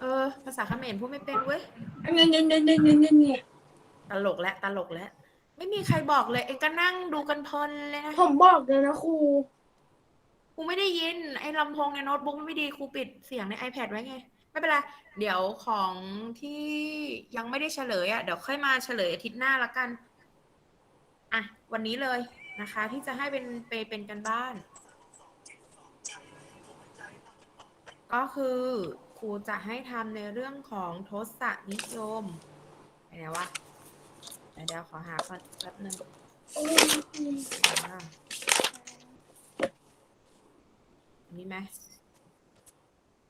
เออ ภาษาเขมรพูดไม่เป็นเว้ยเนี่ยเนี่ยเนี่ยเนี่ยเนี่ยเนี่ตลกแล้วตลกแล้วไม่มีใครบอกเลย เองก็นั่งดูกันเพลินเลยนะผมบอกเลยนะครูครูไม่ได้ยิน ไอ้ลำโพงในโน้ตบุ๊กมันไม่ดีครูปิดเสียงใน iPad ไว้ไง ไม่เป็นไร เดี๋ยวของที่ยังไม่ได้เฉลยอะ เดี๋ยวค่อยมาเฉลยอาทิตย์หน้าละกัน อะ วันนี้เลยนะคะ ที่จะให้เป็นไปเป็นกันบ้าน ก็คือ ครูจะให้ทำในเรื่องของทศนิยมไปไหนวะเดี๋ยวเดลขอหาก่อนแป๊บนึงอ่ามีไหม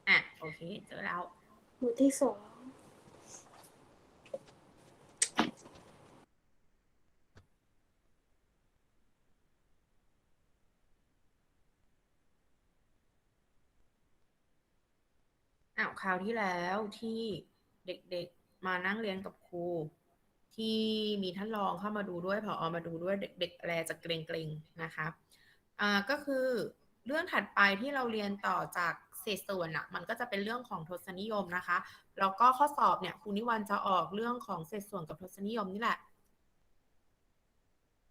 อะ โอเค เจอแล้วหมู่ที่สอง อ้าวคราวที่แล้วที่เด็กๆมานั่งเรียนกับครู ที่มีท่านรองเข้ามาดูด้วยพออมาดูด้วยเด็กๆอะไรจะเกรงๆนะคะอ่าก็คือเรื่องถัดไปที่เราเรียนต่อจากเศษส่วนอะมันก็จะเป็นเรื่องของทศนิยมนะคะ แล้วก็ข้อสอบเนี่ยครูนิวันจะออกเรื่องของเศษส่วนกับทศนิยมนี่แหละ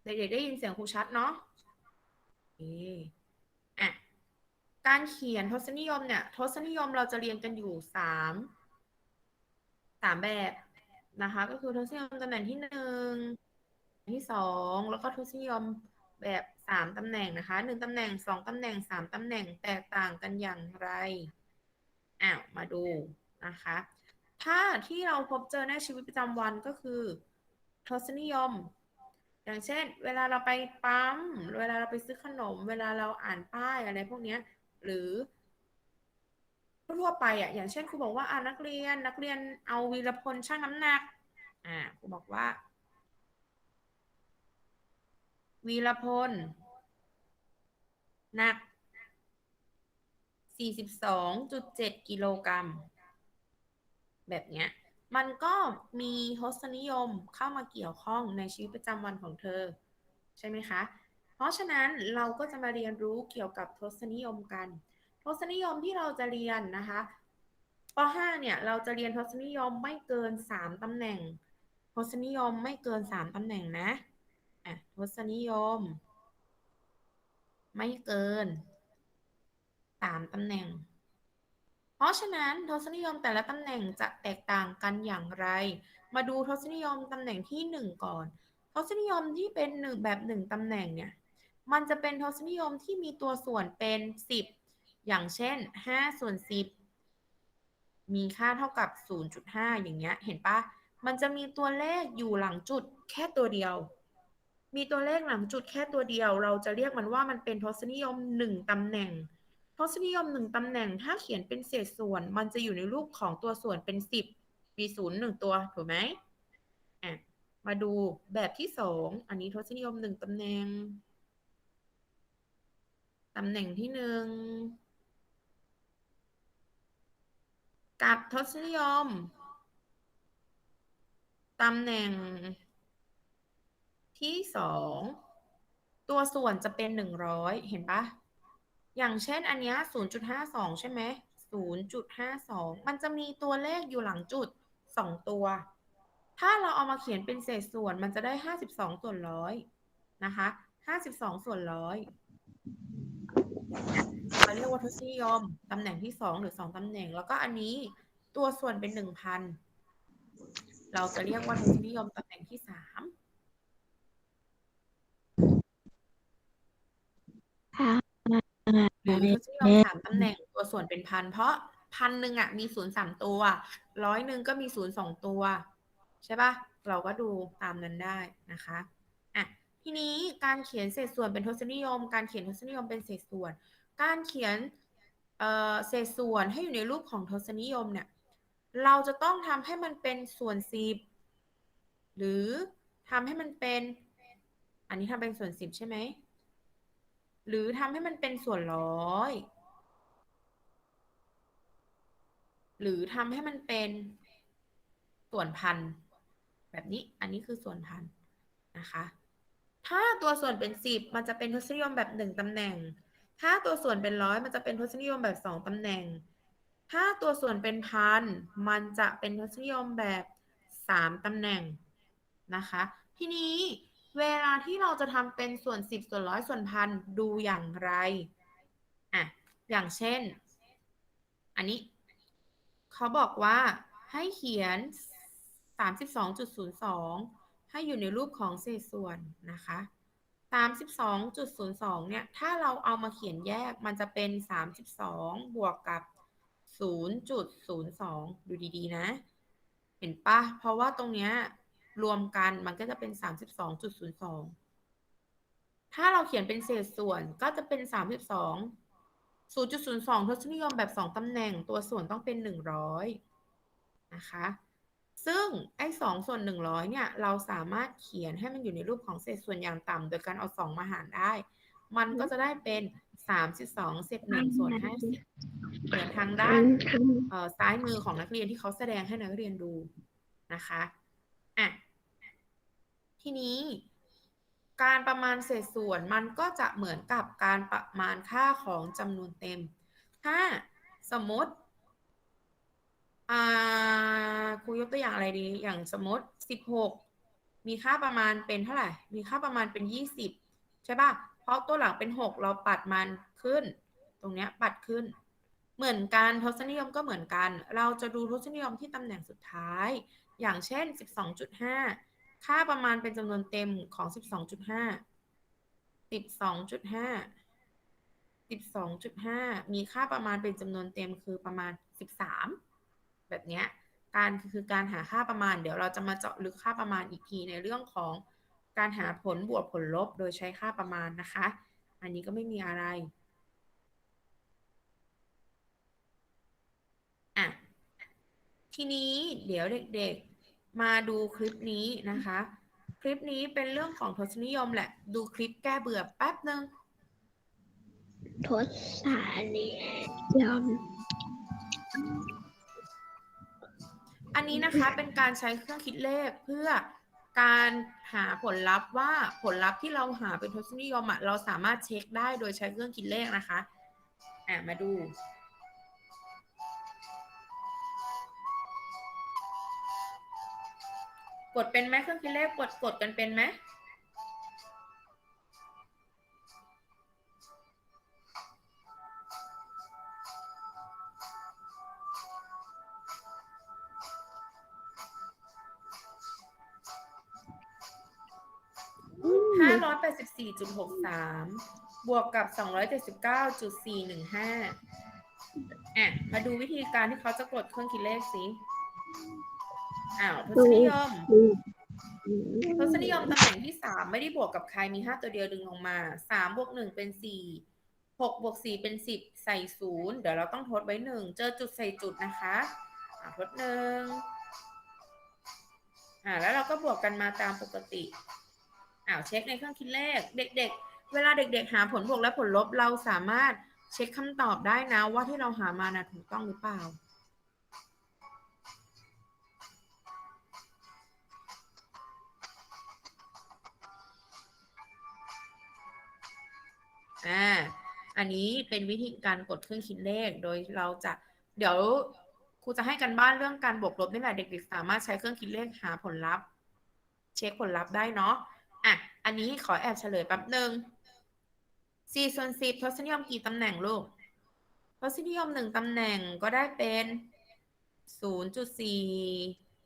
เด็กๆได้ยินเสียงครูชัดเนาะ การเขียนทศนิยมเนี่ย ทศนิยมเราจะเรียนกันอยู่สามสามแบบนะคะ ก็คือทศนิยมตำแหน่งที่หนึ่งที่สองแล้วก็ทศนิยมแบบสามตำแหน่งนะคะหนึ่งตำแหน่งสองตำแหน่งสามตำแหน่งแตกต่างกันอย่างไรอ้าวมาดูนะคะ ถ้าที่เราพบเจอในชีวิตประจำวันก็คือ ทศนิยม อย่างเช่น เวลาเราไปปั๊ม เวลาเราไปซื้อขนม เวลาเราอ่านป้ายอะไรพวกเนี้ย หรือทั่วไปอะอย่างเช่นครูบอกว่าอ่านักเรียนนักเรียนเอาวีรพลชั่งน้ำหนัก อ่าครูบอกว่า วีรพลหนัก42.7กิโลกรัมแบบเนี้ย มันก็มีทศนิยมเข้ามาเกี่ยวข้องในชีวิตประจำวันของเธอ ใช่ไหมคะ เพราะฉะนั้นเราก็จะมาเรียนรู้เกี่ยวกับทศนิยมกัน ทศนิยมที่เราจะเรียนนะคะป .5 เนี่ยเราจะเรียนทศนิยมไม่เกิน 3ตำแหน่ง ทศนิยมไม่เกิน 3ตำแหน่งนะอะทศนิยม ไม่เกิน 3ตำแหน่ง เพราะฉะนั้นทศนิยมแต่ละตำแหน่งจะแตกต่างกันอย่างไร มาดูทศนิยมตำแหน่งที่ 1 ก่อน ทศนิยมที่เป็นหนึ่งแบบหนึ่งตำแหน่งเนี่ย มันจะเป็นทศนิยมที่มีตัวส่วนเป็น 10 อย่างเช่น 5 ส่วน 10 มีค่าเท่ากับ 0.5 อย่างเงี้ย เห็นปะมันจะมีตัวเลขอยู่หลังจุดแค่ตัวเดียว มีตัวเลขหลังจุดแค่ตัวเดียว เราจะเรียกมันว่ามันเป็นทศนิยม 1ตำแหน่ง ทศนิยม 1ตำแหน่ง ถ้าเขียนเป็นเศษส่วน มันจะอยู่ในรูปของตัวส่วนเป็น 10 มี0 1ตัว ถูกไหมอะ มาดูแบบที่สอง อันนี้ทศนิยมหนึ่งตำแหน่ง ตำแหน่งที่หนึ่งกับทศนิยม ตำแหน่ง ที่สองตัวส่วนจะเป็นหนึ่งร้อยเห็นปะอย่างเช่นอันเนี้ยศูนย์จุดห้าสองใช่ไหมศูนย์จุดห้าสองมันจะมีตัวเลขอยู่หลังจุดสองตัว ถ้าเราเอามาเขียนเป็นเศษส่วนมันจะได้ห้าสิบสองส่วนร้อยนะคะห้าสิบสองส่วนร้อย เราเรียกว่าทศนิยมตำแหน่งที่สองหรือสองตำแหน่ง แล้วก็อันนี้ตัวส่วนเป็นหนึ่งพันเราจะเรียกว่าทศนิยมตำแหน่งที่สามหรือทศนิยมสามตำแหน่งตัวส่วนเป็นพัน เพราะพันหนึ่งอะมีศูนย์สามตัวร้อยหนึ่งก็มีศูนย์สองตัว ใช่ปะเราก็ดูตามนั้นได้นะคะอะ ทีนี้การเขียนเศษส่วนเป็นทศนิยม การเขียนทศนิยมเป็นเศษส่วน การเขียนเศษส่วนให้อยู่ในรูปของทศนิยมเนี่ย เราจะต้องทำให้มันเป็นส่วนสิบหรือทำให้มันเป็น อันนี้ทำเป็นส่วนสิบใช่ไหม หรือทำให้มันเป็นส่วนร้อย หรือทำให้มันเป็นส่วนพันแบบนี้ อันนี้คือส่วนพันนะคะ ถ้าตัวส่วนเป็นสิบมันจะเป็นทศนิยมแบบหนึ่งตำแหน่ง ถ้าตัวส่วนเป็นร้อยมันจะเป็นทศนิยมแบบสองตำแหน่ง ถ้าตัวส่วนเป็นพันมันจะเป็นทศนิยมแบบสามตำแหน่งนะคะ ทีนี้เวลาที่เราจะทำเป็นส่วนสิบส่วนร้อยส่วนพันดูอย่างไรอะอย่างเช่น อันนี้ เขาบอกว่าให้เขียน 32.02 ให้อยู่ในรูปของเศษส่วนนะคะ32.02 เนี่ย ถ้าเราเอามาเขียนแยกมันจะเป็น 32 บวกกับ 0.02 ดูดีๆ นะ เห็นปะเพราะว่าตรงเนี้ยรวมกันมันก็จะเป็น 32.02 ถ้าเราเขียนเป็นเศษส่วนก็จะเป็น 32 0.02 ทศนิยมแบบ 2 ตำแหน่งตัวส่วนต้องเป็น 100 นะคะ ซึ่งไอ้2ส่วน100เนี่ย เราสามารถเขียนให้มันอยู่ในรูปของเศษส่วนอย่างต่ำโดยการเอา2มาหารได้ มันก็จะได้เป็น32เศษ1ส่วน50เหลือทางด้านเอ่อซ้ายมือของนักเรียนที่เขาแสดงให้นักเรียนดูนะคะอะทีนี้การประมาณเศษส่วนมันก็จะเหมือนกับการประมาณค่าของจำนวนเต็ม ถ้าสมมติ อ่าครูยกตัวอย่างอะไรดี อย่างสมมติ16มีค่าประมาณเป็นเท่าไหร่ มีค่าประมาณเป็น20ใช่ป่ะ เพราะตัวหลังเป็น6เราปัดมันขึ้น ตรงเนี้ยปัดขึ้น เหมือนกันทศนิยมก็เหมือนกัน เราจะดูทศนิยมที่ตำแหน่งสุดท้าย อย่างเช่น12.5ค่าประมาณเป็นจำนวนเต็มของ12.5 12.5 12.5มีค่าประมาณเป็นจำนวนเต็มคือประมาณ13 แบบเนี้ยการคือการหาค่าประมาณ เดี๋ยวเราจะมาเจาะลึกค่าประมาณอีกทีในเรื่องของการหาผลบวกผลลบโดยใช้ค่าประมาณนะคะ อันนี้ก็ไม่มีอะไรอะทีนี้เดี๋ยวเด็กๆมาดูคลิปนี้นะคะ คลิปนี้เป็นเรื่องของทศนิยมแหละ ดูคลิปแก้เบื่อแป๊บนึงทศนิยม อันนี้นะคะเป็นการใช้เครื่องคิดเลขเพื่อการหาผลลัพธ์ว่าผลลัพธ์ที่เราหาเป็นทศนิยมอะเราสามารถเช็คได้โดยใช้เครื่องคิดเลขนะคะอะมาดู กดเป็นไหมเครื่องคิดเลขกดกดกันเป็นไหม ห้าร้อยแปดสิบสี่จุดหกสามบวกกับสองร้อยเจ็ดสิบเก้าจุดสี่หนึ่งห้าอะมาดูวิธีการที่เขาจะกดเครื่องคิดเลขสิ อ้าวทศนิยมทศนิยมตำแหน่งที่สามไม่ได้บวกกับใครมีห้าตัวเดียวดึงลงมาสามบวกหนึ่งเป็นสี่หกบวกสี่เป็นสิบใส่ศูนย์เดี๋ยวเราต้องทดไว้หนึ่งเจอจุดใส่จุดนะคะอ่าทดหนึ่งอ่าแล้วเราก็บวกกันมาตามปกติ อ้าวเช็คในเครื่องคิดเลข เด็ก ๆ เวลาเด็ก ๆ หาผลบวกและผลลบเราสามารถเช็คคำตอบได้นะว่าที่เราหามานะถูกต้องหรือเปล่าอ่าอันนี้เป็นวิธีการกดเครื่องคิดเลข โดยเราจะเดี๋ยวครูจะให้กันบ้านเรื่องการบวกลบนี่แหละเด็กๆสามารถใช้เครื่องคิดเลขหาผลลัพธ์ เช็คผลลัพธ์ได้เนาะ อะ อันนี้ขอแอบเฉลยแป๊บหนึ่งสี่ส่วนสิบทศนิยมกี่ตำแหน่งลูกทศนิยมหนึ่งตำแหน่งก็ได้เป็นศูนย์จุดสี่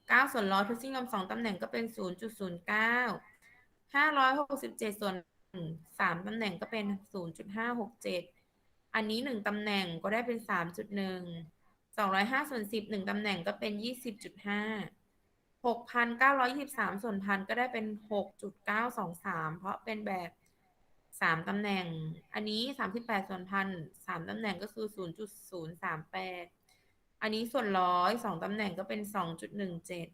เก้าส่วนร้อยทศนิยมสองตำแหน่งก็เป็นศูนย์จุดศูนย์เก้าห้าร้อยหกสิบเจ็ดส่วนสามตำแหน่งก็เป็นศูนย์จุดห้าหกเจ็ดอันนี้หนึ่งตำแหน่งก็ได้เป็นสามจุดหนึ่งสองร้อยห้าส่วนสิบหนึ่งตำแหน่งก็เป็นยี่สิบจุดห้า หกพันเก้าร้อยยี่สิบสามส่วนพันก็ได้เป็นหกจุดเก้าสองสามเพราะเป็นแบบสามตำแหน่ง อันนี้สามสิบแปดส่วนพันสามตำแหน่งก็คือศูนย์จุดศูนย์สามแปดอันนี้ส่วนร้อยสองตำแหน่งก็เป็นสองจุดหนึ่งเจ็ด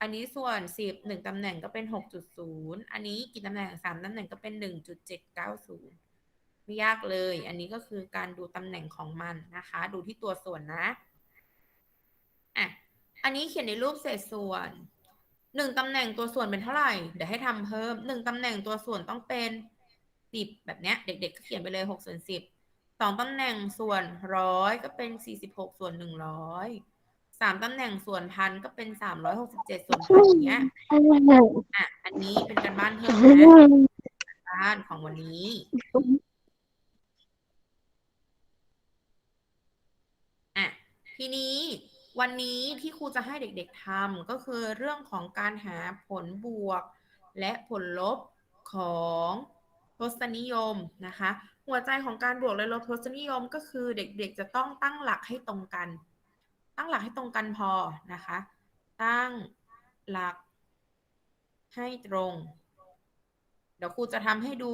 อันนี้ส่วนสิบหนึ่งตำแหน่งก็เป็นหกจุดศูนย์อันนี้กี่ตำแหน่งสามตำแหน่งก็เป็นหนึ่งจุดเจ็ดเก้าศูนย์ไม่ยากเลย อันนี้ก็คือการดูตำแหน่งของมันนะคะ ดูที่ตัวส่วนนะ อันนี้เขียนในรูปเศษส่วนหนึ่งตำแหน่งตัวส่วนเป็นเท่าไหร่ เดี๋ยวให้ทำเพิ่มหนึ่งตำแหน่งตัวส่วนต้องเป็นสิบแบบเนี้ย เด็กๆก็เขียนไปเลยหกส่วนสิบสองตำแหน่งส่วนร้อยก็เป็นสี่สิบหกส่วนหนึ่งร้อยสามตำแหน่งส่วนพันก็เป็นสามร้อยหกสิบเจ็ดส่วนพันอย่างเงี้ยอะอันนี้เป็นการบ้านเพิ่มนะการบ้านของวันนี้อะทีนี้ วันนี้ที่ครูจะให้เด็กๆทำก็คือเรื่องของการหาผลบวก และผลลบของทศนิยมนะคะ หัวใจของการบวกและลบทศนิยมก็คือเด็กๆจะต้องตั้งหลักให้ตรงกัน ตั้งหลักให้ตรงกันพอนะคะ ตั้งหลักให้ตรง เดี๋ยวครูจะทำให้ดู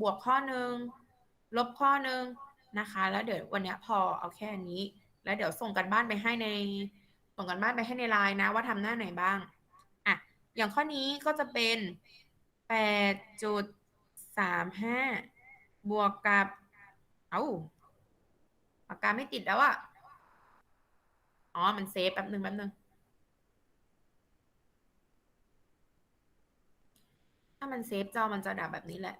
บวกข้อหนึ่งลบข้อหนึ่งนะคะ แล้วเดี๋ยววันนี้พอเอาแค่นี้ แล้วเดี๋ยวส่งกันบ้านไปให้ในส่งกันบ้านไปให้ในไลน์นะ ว่าทำหน้าไหนบ้างอะอย่างข้อนี้ก็จะเป็นแปดจุดสามห้าบวกกับเอ้าปากกาไม่ติดแล้วอะอ๋อ มันเซฟแป๊บหนึ่งแป๊บหนึ่งถ้ามันเซฟจอมันจะดับแบบนี้แหละ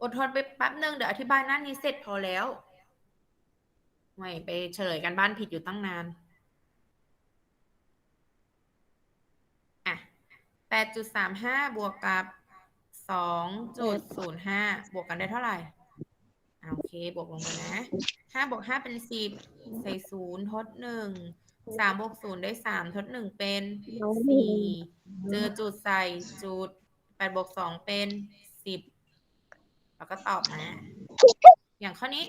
อดทนไปแป๊บหนึ่งเดี๋ยวอธิบายหน้านี้เสร็จพอแล้ว ไม่ไปเฉลยกันบ้านผิดอยู่ตั้งนานอะแปดจุดสามห้าบวกกับสองจุดศูนย์ห้าบวกกันได้เท่าไหร่อะโอเค บวกลงมานะห้าบวกห้าเป็นสิบใส่ศูนย์ทดหนึ่งสามบวกศูนย์ได้สามทดหนึ่งเป็นสี่เจอจุดใส่จุดแปดบวกสองเป็นสิบแล้วก็ตอบมาอย่างข้อนี้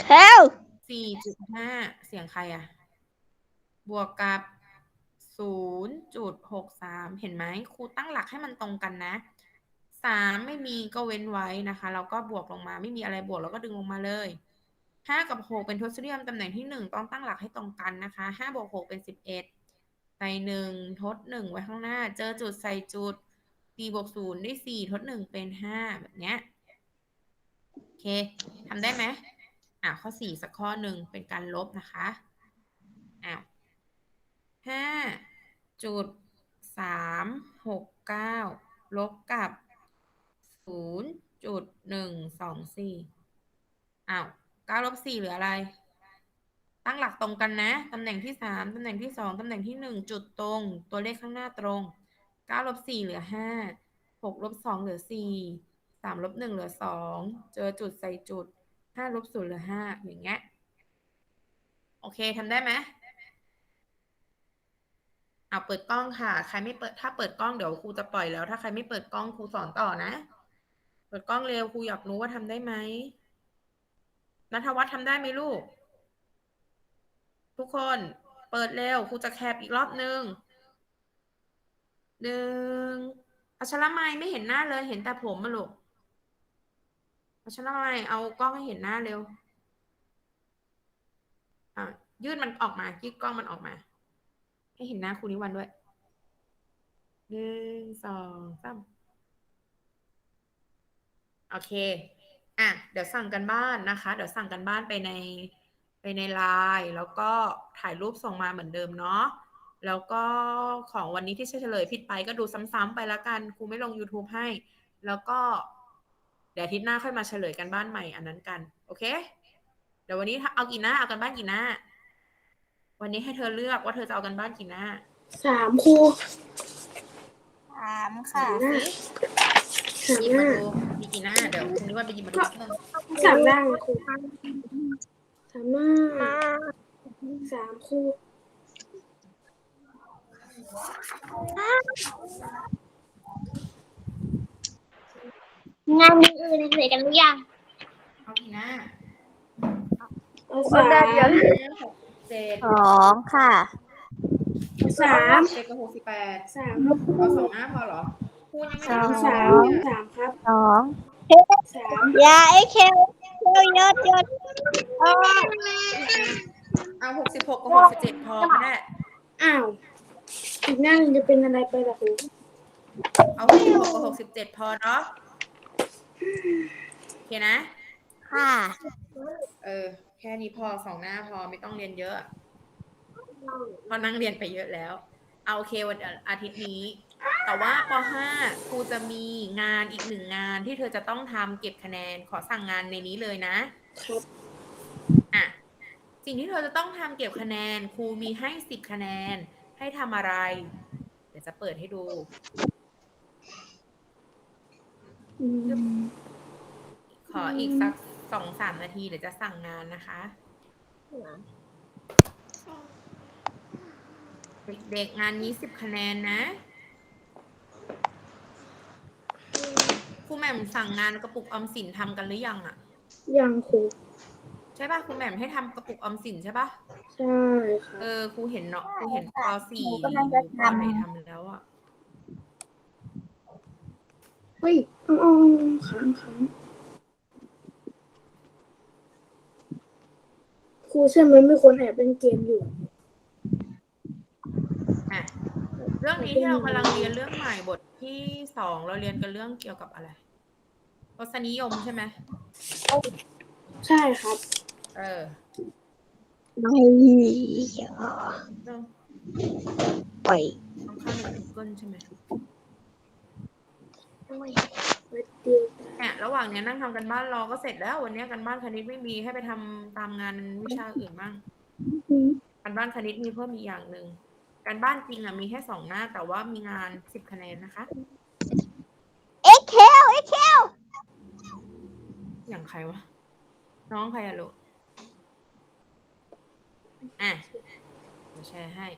แค่วสี่จุดห้าเสียงใครอะบวกกับศูนย์จุดหกสามเห็นไหมครูตั้งหลักให้มันตรงกันนะสามไม่มีก็เว้นไว้นะคะ แล้วก็บวกลงมาไม่มีอะไรบวกแล้วก็ดึงลงมาเลยห้ากับหกเป็นทศนิยมตำแหน่งที่หนึ่งต้องตั้งหลักให้ตรงกันนะคะห้าบวกหกเป็นสิบเอ็ดใส่หนึ่งทดหนึ่งไว้ข้างหน้า เจอจุดใส่จุดสี่บวกศูนย์ได้สี่ทดหนึ่งเป็นห้าแบบเนี้ยโอเคทำได้ไหม อ่าข้อสี่สักข้อหนึ่งเป็นการลบนะคะอ้าวห้าจุดสามหกเก้าลบกับศูนย์จุดหนึ่งสองสี่อ้าวเก้าลบสี่เหลืออะไร ตั้งหลักตรงกันนะ ตำแหน่งที่สามตำแหน่งที่สองตำแหน่งที่หนึ่งจุดตรง ตัวเลขข้างหน้าตรงเก้าลบสี่เหลือห้าหกลบสองเหลือสี่สามลบหนึ่งเหลือสองเจอจุดใส่จุด ห้าลบศูนย์เหลือห้าอย่างเงี้ย โอเคทำได้ไหมเอาเปิดกล้องค่ะ ใครไม่เปิด ถ้าเปิดกล้องเดี๋ยวครูจะปล่อยแล้ว ถ้าใครไม่เปิดกล้องครูสอนต่อนะ เปิดกล้องเร็วครูอยากรู้ว่าทำได้ไหมนัทวัฒน์ทำได้ไหมลูก ทุกคน เปิดเร็วครูจะแคปอีกรอบนึงหนึ่งอัชรมัยไม่เห็นหน้าเลยเห็นแต่ผมมาลูก เอาฉันทำไมเอากล้องให้เห็นหน้าเร็วอะยืดมันออกมา ยืดกล้องมันออกมา ให้เห็นหน้าครูนิวันด้วยหนึ่งสองสามโอเค อะ เดี๋ยวสั่งกันบ้านนะคะ เดี๋ยวสั่งกันบ้านไปในไปในไลน์แล้วก็ถ่ายรูปส่งมาเหมือนเดิมเนาะ แล้วก็ของวันนี้ที่เฉลยผิดไปก็ดูซ้ำๆไปล้วกัน ครูไม่ลง YouTube ให้ แล้วก็ เดี๋ยวอาทิตย์หน้าค่อยมาเฉลยกันบ้านใหม่อันนั้นกัน โอเค เดี๋ยววันนี้เอากี่หน้าเอากันบ้านกี่หน้า วันนี้ให้เธอเลือกว่าเธอจะเอากันบ้านกี่หน้าสามครูสามค่ะหน้าหสามยิบหมาน้าดูมีกี่หน้า เดี๋ยวคุณนิวัฒน์ไปหยิบมาดูแป๊บนึงสามหน้าครูสามหน้าสามครู งานอื่นเสร็จกันหรือยังเอากี่หน้าเอาสามหกเจ็ดสองค่ะ สามเจ็ดกับหกสิบแปดสามเอาสองหน้าพอเหรอครูยังไม่สามเอาสามสามครับสองสามยาไอ้เคลเคลยศยศโอ้เอาหกสิบหกกับหกสิบเจ็ดพอก็ได้อ้าวอีกหน้าหนึงจะเป็นอะไรไปล่ะครูเอาหกสิบหกกับหกสิบเจ็ดพอเนาะ โอเคนะ ค่ะ เออ แค่นี้พอสองหน้าพอไม่ต้องเรียนเยอะเพอนั่งเรียนไปเยอะแล้ว เอาโอเควันอาทิตย์นี้ แต่ว่าป .5 ครูจะมีงานอีกหนึ่งงานที่เธอจะต้องทำเก็บคะแนนขอสั่งงานในนี้เลยนะครับอะสิ่งที่เธอจะต้องทำเก็บคะแนน ครูมีให้สิบคะแนน ให้ทำอะไร เดี๋ยวจะเปิดให้ดูอืม ขออีกสักสองสามนาทีเดี๋ยวจะสั่งงานนะคะ เด็กๆงานนี้สิบคะแนนนะครูแหม่มสั่งงานกระปุกออมสินทำกันหรือยังอะยังครูใช่ป่ะครูแหม่มให้ทำกระปุกออมสินใช่ป่ะ ใช่ครับเออครูเห็นเนาะครูเห็นปสี่หนูกำลังจะทำ ปไหนทำแล้วอะเฮ้ย เอาเอาค้างค้างครูใช่ไหมมีคนแอบเล่นเกมอยู่ อะเรื่องนี้ที่เรากำลังเรียนเรื่องใหม่บทที่สองเราเรียนกันเรื่องเกี่ยวกับอะไรรสนิยมใช่ไหมใช่ครับเออไม่ต้องปล่อยต้องเข้าใน Google ใช่ไหมไว้ เดียวแต่เนี่ยระหว่างเนี้ยนั่งทำกันบ้านรอก็เสร็จแล้ว วันเนี้ยกันบ้านคณิตไม่มีให้ไปทำตามงานวิชาอื่นบ้างการบ้านคณิตมีเพิ่มอีกอย่างหนึ่งการบ้านจริงอะมีแค่สองหน้า แต่ว่ามีงานสิบคะแนนนะคะ เอ็กเคลเอ็กเคลอย่างใครวะ น้องใครอะลูกอะเดี๋ยวแชร์ให้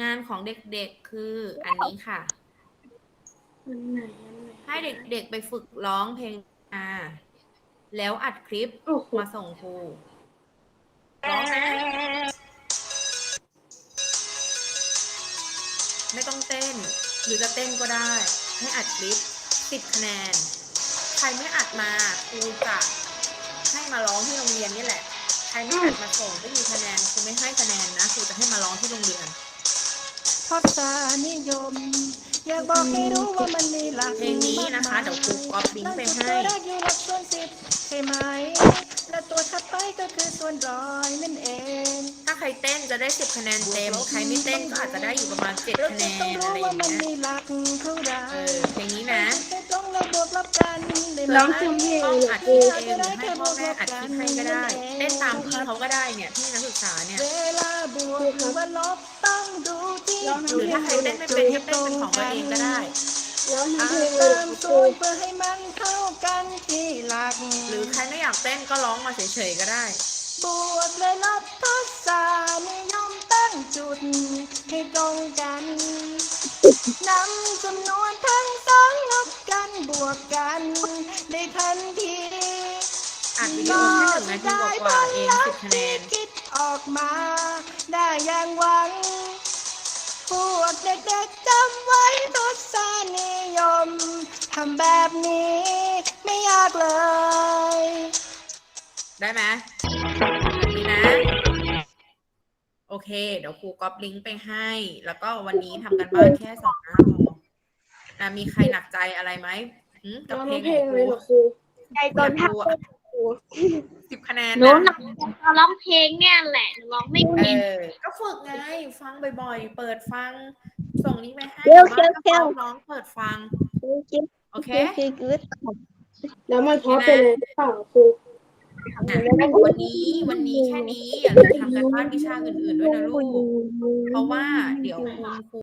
งานของเด็กๆคืออันนี้ค่ะ อันไหนอันไหนให้เด็กๆไปฝึกร้องเพลงอ่าแล้วอัดคลิปโอ้โหมาส่งครูร้องนะไม่ต้องเต้น หรือจะเต้นก็ได้ ให้อัดคลิปสิบคะแนน ใครไม่อัดมาครูจะให้มาร้องที่โรงเรียนนี่แหละ ใครไม่อัดมาส่งไม่มีคะแนนครูไม่ให้คะแนนนะครูจะให้มาร้องที่โรงเรียนทศนิยม อยากบอกให้รู้ว่ามันมีหลักเพลงนี้นะคะเดี๋ยวครูก๊อปลิงก์ไปให้ตัวแรกอยู่หลักส่วนสิบใช่ไหม และตัวถัดไปก็คือส่วนร้อยนั่นเองถ้าใครเต้นจะได้สิบคะแนนเต็ม ใครไม่เต้นก็อาจจะได้อยู่ประมาณเจ็ดเราคะแนจะต้องนรู้อะไรอว่าย่างมันเงี้ยมีหลักเท่าไหร่เออเพลงนี้นะจะต้องเราบกันได้ไหมร้องจำเพลงต้องเลยอัดคลิปเองหรือให้พ่อแม่อัดคลิปให้ก็ได้เต้นตามพี่เขาก็ได้เนี่ยพี่นักศึกษาเนี่ยเวลาบวกหรือว่าลบต้องดูที่หรือถ้าใครเต้นไม่เป็นให้เต้นเป็นของตัวเองก็ได้แล้วนอ่าเพลงเตามสูตรเพื่อให้มันเข้ากันที่หลักหรือใครไม่อยากเต้นก็ร้องมาเฉยๆก็ได้บวกเลยลบทศานิยมตั้งจุดให้ตรงกันนำจำนวนทั้งสองลบ วกกันได้ทันทีอัดวิดีโอแค่หนึ่งนาทีกว่าๆเองสิบคะแนน คิดออกมา ได้อย่างหวัง พวกเด็กๆจำไว้ทศนิยมทำแบบนี้ไม่ยากเลย ได้ไหมแบบนี้นะ โอเค เดี๋ยวครูก๊อปลิงก์ไปให้ แล้วก็วันนี้ทำกันบ้านแค่สองหน้าพออะมีใครหนักใจอะไรไหม หืมกับร้องเพลงเพลของงคเลยรูเหรอครูใจตอนทักสิบคะแนนหนูนะหนักตอนร้องเพลงเนี่ยแหละหนูร้องไม่เอเป็นอก็ฝึกไง ฟังบ่อยๆ เปิดฟัง ส่งลิงก์ไปให้เร็วบ้านก็เร็วฟังน้องเปิดฟัง โอเคคือกูดแล้วมันเพราะไปเลยหรือเปล่าครู อะวันนี้วันนี้แค่นี้อย่าลืมทำกันบ้านวิชาอื่นๆด้วยนะลูก เพราะว่าเดี๋ยวคุณครู